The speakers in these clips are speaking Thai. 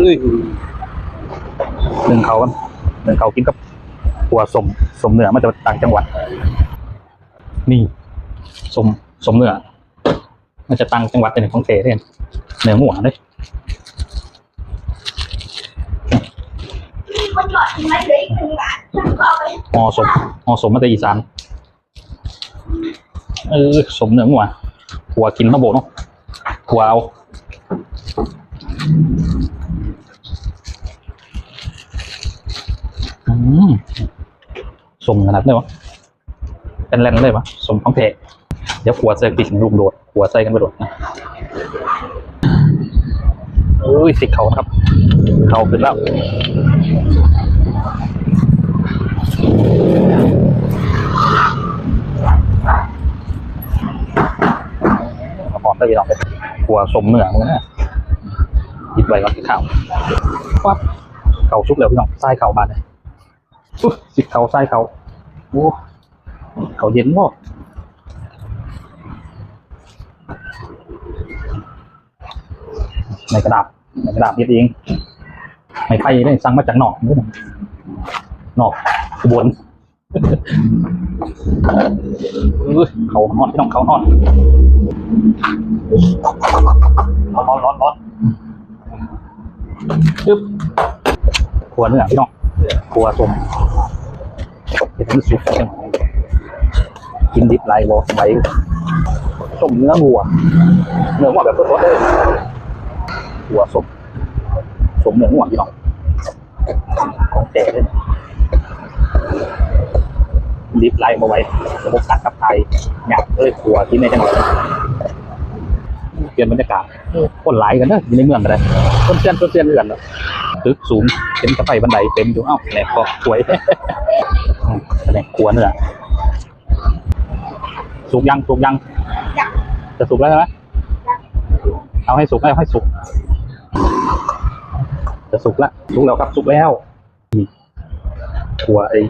อ้ยหนึ่งเขากันหนึ่งเขากินกับหัวสมสมเนื้อมาจากต่างจังหวัด นี่สมสมเนื้อมันจะต่างจังหวัดเป็นของเทเด่นเนื้อหมูเลยคนหลอดทิ้งไว้เหลยหนึ่งบาทฉันก็เอาไปห่อสมห่อสมมาจากอีสานเออสมเนื้อหมูหัวกินมาโบเนาะหัวเอาอืม สมขนาดเลยวะเป็นแรงเลยวะสมของเทเดี๋ยวขวดใส่ปิดลูกโดดขวดใส่กันไปโดดนะอุ้ยสิเขาครับ เขาขึ้นแล้วหอมได้ยังไปหัวสมเหนือมึงนะหยิบไว้ก่อนข่าวปั๊บเข่าชุกแล้วพี่น้องไส้เข่าบาดเลย สิเข่าไส้เข่าโอ้เข่าเย็นบ่ในกระดาษในกระดาษเย็บเองไม่ไผ่ได้สั่งมาจากนอกนี่นะนอกขบวนอุ้ยเขานอนพี่น้องเขานอนร้อนร้อนร้อนร้อนปึ๊บขัวเนื้อพี่น้องขัวสม เห็นสุกกินดิบไรบอไหวต้มเนื้อวัว เนื้อวัวแบบสดๆเลยขัวสมสมเนื้อวัวพี่น้องของแท้เลยดิบไรมาไว้ระบบตัดกับไทยอยากเลยขัวกินในจังหวัดเปลี่ยนบรรยากาศคนหลายกันเนอะอยู่ในเมืองกันเลยคนเซียนคนเซียนเรือนเนอะตึกสูงเต็มกระไฟบันไดเต็มอยู่เอ้าแหลกก็สวย แสดงครัวเนื้อสุกยังสุกยัง จะสุกแล้วใช่ไหมเอาให้สุกเอาให้สุก จะสุกแล้วสุกแล้วครับสุกแล้วนี่ครัวไอ้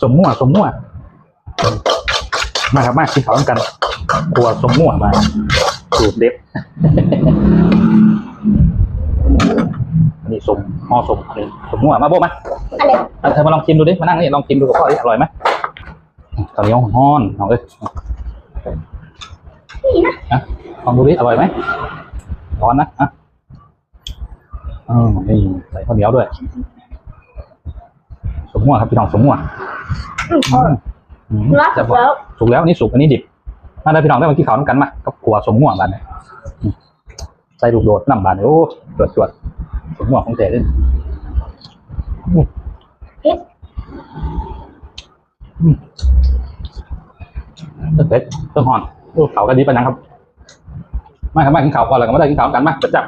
สมมั่วสมมั่วมาครับมากินข้าวกันครัวสมมั่วมาสูตรเด็ด สมห่อสมอันนี้สมมั่วมาโบมาอะไรอะเธอมาลองชิมดูดิมานั่งนี่ลองชิมดูกับพ่อดิอร่อยไหมข้าวเหนียวห้อนลองเลยนี่นะอะลองดูดิอร่อยไหมร้อนนะอะอืมนี่ใส่ข้าวเหนียวด้วย สมมั่วครับพี่น้องสมมั่วอืมพออืมเนื้อจะสุกบอกแล้วสุกแล้วอันนี้สุกอันนี้ดิบมาได้พี่น้องได้มากินข้าวน้ำกันมากับขัวสมม่วงบานเนี่ยอืมใส่ลูกโดดน้ำบานเนี่ยโอ้จวดจวด ผมม่วงของแต่เลยอืมเผ็ดอืมเผ็ดเพิ่มหอนเขากันดีปะนะครับ มาครับมากินเขาก่อนแล้วก็มาได้กินเขากันมาจับ